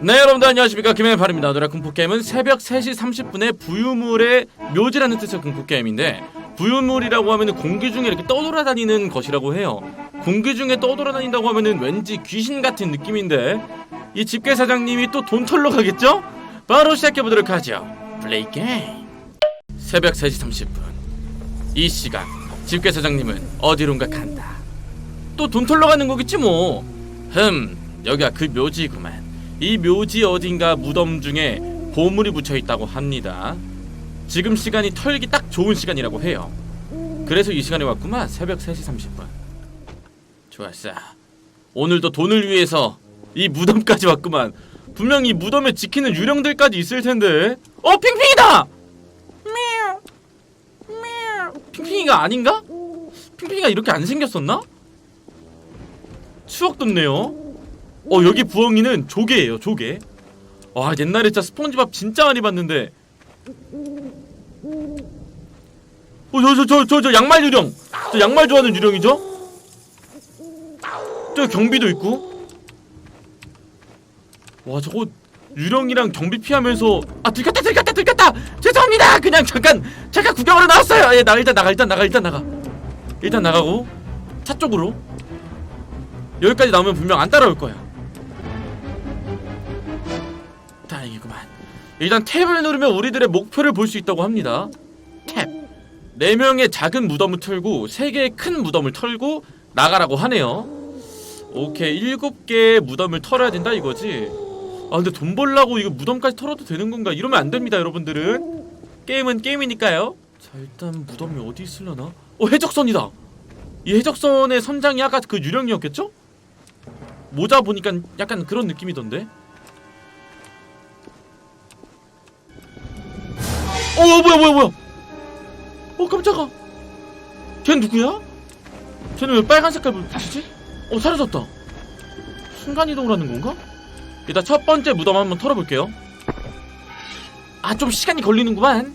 네 여러분들 안녕하십니까? 김해팔입니다. 오늘의 공포게임은 새벽 3시 30분에 부유물의 묘지라는 뜻의 공포게임인데 부유물이라고 하면은 공기 중에 이렇게 떠돌아다니는 것이라고 해요. 공기 중에 떠돌아다닌다고 하면은 왠지 귀신 같은 느낌인데 이 집게 사장님이 또 돈 털러 가겠죠? 바로 시작해보도록 하죠. 플레이 게임. 새벽 3시 30분. 이 시간 집게 사장님은 어디론가 간다. 또 돈 털러 가는 거겠지 뭐 흠 여기가 그 묘지구만 이 묘지 어딘가 무덤 중에 보물이 붙여 있다고 합니다. 지금 시간이 털기 딱 좋은 시간이라고 해요. 그래서 이 시간에 왔구만. 새벽 3시 30분. 좋았어. 오늘도 돈을 위해서 이 무덤까지 왔구만. 분명 히 무덤에 지키는 유령들까지 있을 텐데. 어, 핑핑이다. 핑핑이가 아닌가? 핑핑이가 이렇게 안 생겼었나? 추억 돋네요. 어 여기 부엉이는 조개예요 조개. 와 옛날에 진짜 스폰지밥 진짜 많이 봤는데. 어저 저 저 저 저 양말 유령. 저 양말 좋아하는 유령이죠? 저 경비도 있고. 와 저거 유령이랑 경비 피하면서 아 들켰다 들켰다 들켰다! 죄송합니다! 그냥 잠깐 잠깐 구경하러 나왔어요. 예, 나 일단 나가 일단 나가 일단 나가. 일단 나가고 차 쪽으로. 여기까지 나오면 분명 안 따라올 거야 일단 탭을 누르면 우리들의 목표를 볼 수 있다고 합니다. 탭. 4명의 작은 무덤을 털고 3개의 큰 무덤을 털고 나가라고 하네요. 오케이. 7개의 무덤을 털어야 된다 이거지. 아 근데 돈 벌라고 이거 무덤까지 털어도 되는 건가? 이러면 안 됩니다, 여러분들은. 게임은 게임이니까요. 자, 일단 무덤이 어디 있으려나? 어, 해적선이다. 이 해적선의 선장이 아까 그 유령이었겠죠? 모자 보니까 약간 그런 느낌이던데. 어 뭐야 뭐야 뭐야. 어 깜짝아. 쟤 누구야? 쟤는 왜 빨간 색깔 붙이지? 어 사라졌다. 순간이동을 하는 건가? 일단 첫 번째 무덤 한번 털어볼게요. 아 좀 시간이 걸리는구만.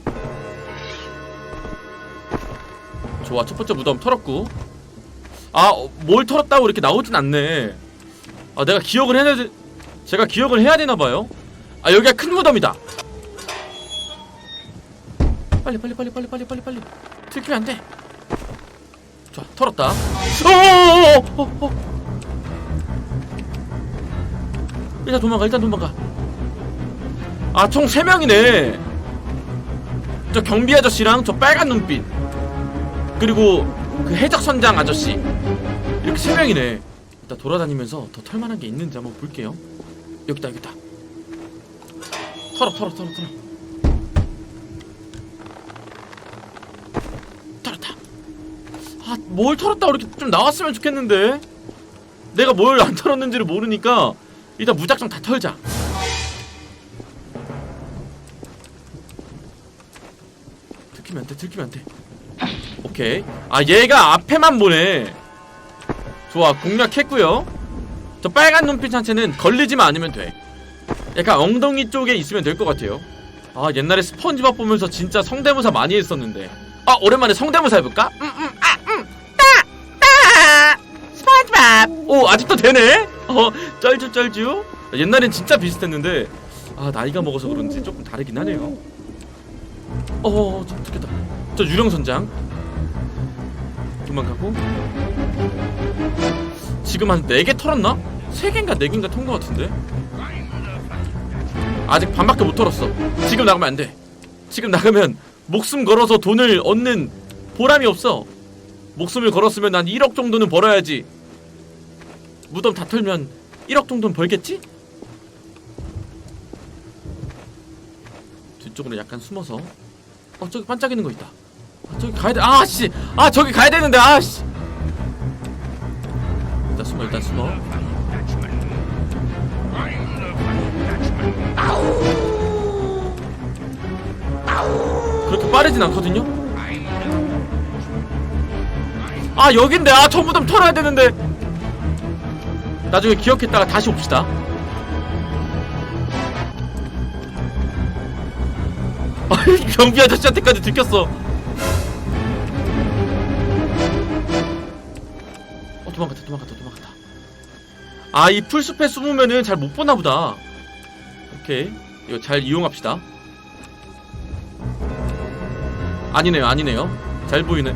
좋아 첫 번째 무덤 털었고. 아뭘 털었다고 이렇게 나오진 않네. 아 내가 기억을 해야 돼 제가 기억을 해야 되나봐요. 아 여기가 큰 무덤이다 빨리 빨리 빨리 빨리 빨리 빨리 빨리. 들키면 안돼. 좋아 털었다. 어어어어 일단 도망가 일단 도망가. 아 총 3명이네. 저 경비 아저씨랑 저 빨간 눈빛. 그리고 그 해적 선장 아저씨. 이렇게 3명이네. 일단 돌아다니면서 더 털만한 게 있는지 한번 볼게요. 여기다 여기다. 털어 털어 털어 털어 아, 뭘 털었다고 이렇게 좀 나왔으면 좋겠는데. 내가 뭘 안 털었는지를 모르니까 일단 무작정 다 털자. 들키면 안 돼, 들키면 안 돼. 오케이. 아, 얘가 앞에만 보네. 좋아, 공략했고요. 저 빨간 눈빛 한채는 걸리지만 않으면 돼. 약간 엉덩이 쪽에 있으면 될 것 같아요. 아, 옛날에 스펀지밥 보면서 진짜 성대모사 많이 했었는데. 아 오랜만에 성대모사 해볼까? 음 음 오 아직도 되네? 어 쩔쭈 쩔쭈 옛날엔 진짜 비슷했는데 아 나이가 먹어서 그런지 조금 다르긴 하네요 어저 좋겠다 저 유령 선장 도망가고 지금 한 4개 털었나? 3개인가 4개인가 턴것 같은데 아직 반밖에 못 털었어 지금 나가면 안돼 지금 나가면 목숨 걸어서 돈을 얻는 보람이 없어. 목숨을 걸었으면 난 1억 정도는 벌어야지. 무덤 다 털면 1억 정도는 벌겠지? 뒤쪽으로 약간 숨어서. 어 저기 반짝이는 거 있다. 아, 저기 가야 돼. 아 씨. 아 저기 가야 되는데. 아 씨. 일단 숨어 일단 숨어. 그렇게 빠르진 않거든요? 아 여긴데 아 저 무덤 털어야 되는데 나중에 기억했다가 다시 옵시다. 아 경비 아저씨한테까지 들켰어. 어 도망갔다 도망갔다 도망갔다. 아 이 풀숲에 숨으면은 잘 못 보나 보다. 오케이. 이거 잘 이용합시다. 아니네요 아니네요. 잘 보이네.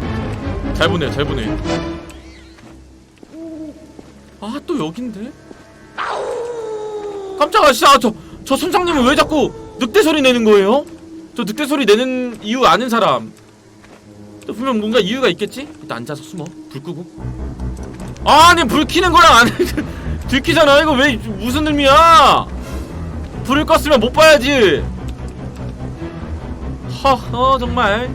잘 보네요 잘 보네요. 아 또 여긴데? 깜짝아 씨아 저저 선장님은 왜 자꾸 늑대 소리 내는 거예요? 저 늑대 소리 내는 이유 아는 사람. 또 분명 뭔가 이유가 있겠지? 일단 앉아서 숨어. 불 끄고. 아니 불 켜는 거랑 안 들키잖아. 이거 왜 무슨 의미야? 불을 껐으면 못 봐야지. 허허 정말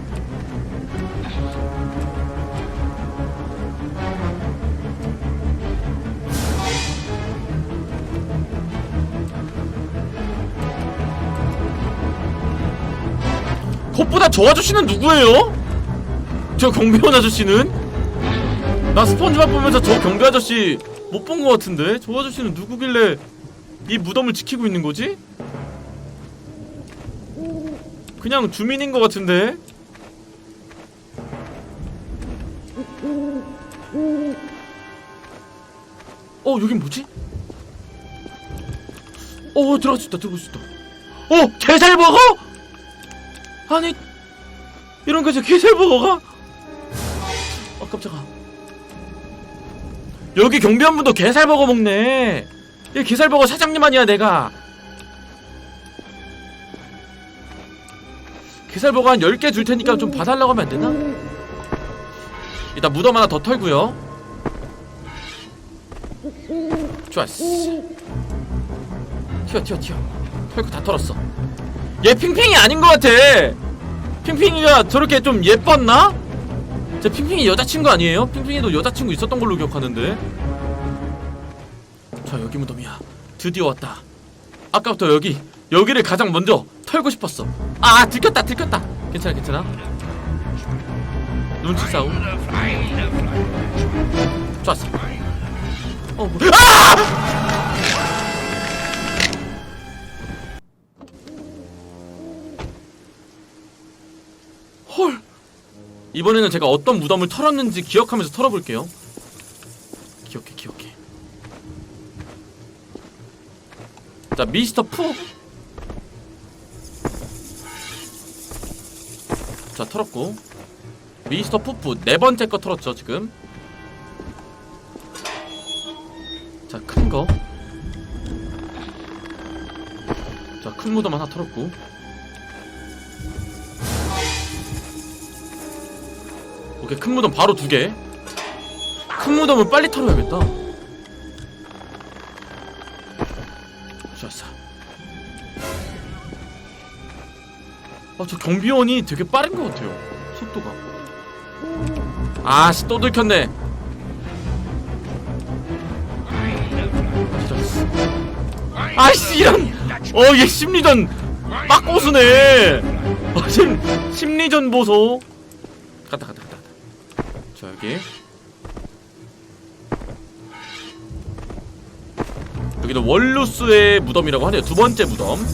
그것보다 저 아저씨는 누구예요? 저 경비원 아저씨는? 나 스펀지밥 보면서 저 경비 아저씨 못 본 것 같은데? 저 아저씨는 누구길래 이 무덤을 지키고 있는 거지? 그냥 주민인 것 같은데? 어 여긴 뭐지? 어 들어갈 수 있다 들어갈 수 있다 어 게살버거? 아니 이런 거죠 게살버거가? 어 깜짝아. 여기 경비원분도 게살버거 먹네. 이 게살버거 사장님 아니야 내가. 게살버거 한 10개 줄 테니까 좀 봐달라고 하면 안 되나? 일단 무덤 하나 더 털고요. 좋았어. 튀어 튀어 튀어. 털고 다 털었어 얘 핑핑이 아닌 것 같아. 핑핑이가 저렇게 좀 예뻤나? 제 핑핑이 여자친구 아니에요? 핑핑이도 여자친구 있었던 걸로 기억하는데. 자 여기 무덤이야. 드디어 왔다. 아까부터 여기 여기를 가장 먼저 털고 싶었어. 아 들켰다 들켰다. 괜찮아 괜찮아. 눈치 싸움. 좋았어. 어 뭐. 아! 이번에는 제가 어떤 무덤을 털었는지 기억하면서 털어볼게요. 기억해 기억해. 자 미스터 푸. 자 털었고. 미스터 푸푸 네 번째 거 털었죠 지금. 자 큰거. 자 큰 무덤 하나 털었고 오케이 큰 무덤 바로 두개 큰 무덤을 빨리 털어야겠다. 좋았어. 아저 경비원이 되게 빠른 것 같아요 속도가. 아씨 또 들켰네. 아이씨 이런. 어얘 심리전 막 고수네. 어 지금 심리전 보소. 갔다 갔다 여기. 여기는 월루스의 무덤이라고 하네요. 두 번째 무덤.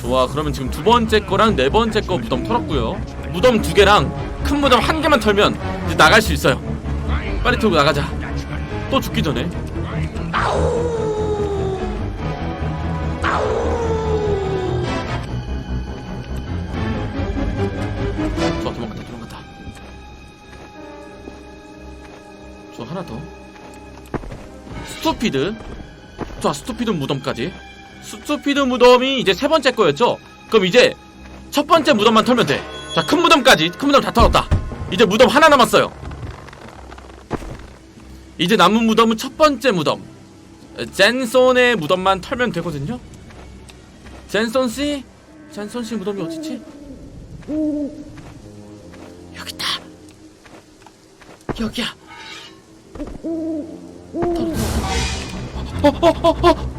좋아 그러면 지금 두 번째 거랑 네 번째 거 무덤 털었고요. 무덤 두 개랑 큰 무덤 한 개만 털면 이제 나갈 수 있어요. 빨리 털고 나가자. 또 죽기 전에. 좋아 스투피드. 자 스투피드 무덤까지. 스투피드 무덤이 이제 세 번째 거였죠? 그럼 이제 첫 번째 무덤만 털면 돼자 큰 무덤까지. 큰 무덤 다 털었다. 이제 무덤 하나 남았어요. 이제 남은 무덤은 첫 번째 무덤. 젠손의 무덤만 털면 되거든요? 젠손 씨? 젠손 씨 무덤이 어디지? 여기 있다. 여기야. 털 어 어, 어.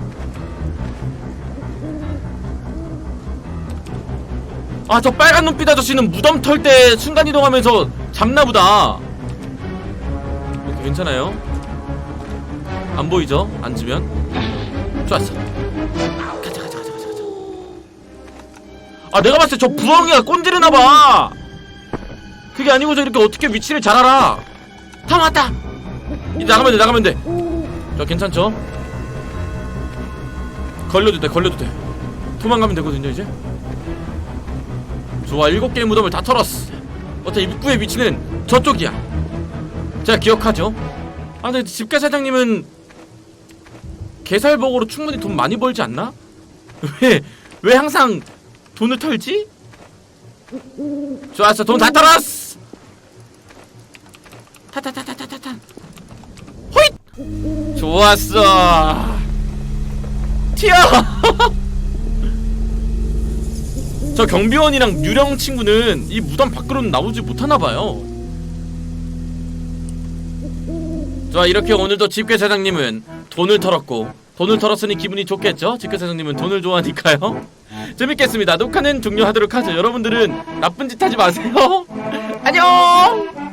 아, 저 빨간 눈빛 아저씨는 무덤 털 때 순간 이동하면서 잡나 보다. 오케이, 괜찮아요. 안 보이죠? 앉으면. 좋았어. 가자, 가자, 가자, 가자, 가자. 아, 내가 봤을 때 저 부엉이가 꼰지르나 봐. 그게 아니고 저 이렇게 어떻게 위치를 잘 알아. 다 왔다. 이제 나가면 돼, 나가면 돼. 저 괜찮죠? 걸려도 돼 걸려도 돼 도망가면 되거든요 이제 좋아 일곱 개의 무덤을 다 털었어 어때 입구의 위치는 저쪽이야 제가 기억하죠 아 근데 집가 사장님은 개살복으로 충분히 돈 많이 벌지 않나? 왜, 왜 항상 돈을 털지? 좋았어 돈 다 털었어 타타타타타타타 호잇 좋았어. 튀어! 저 경비원이랑 유령 친구는 이 무덤 밖으로는 나오지 못하나 봐요. 자 이렇게 오늘도 집게 사장님은 돈을 털었고 돈을 털었으니 기분이 좋겠죠? 집게 사장님은 돈을 좋아하니까요. 재밌겠습니다. 녹화는 종료하도록 하죠. 여러분들은 나쁜 짓 하지 마세요. 안녕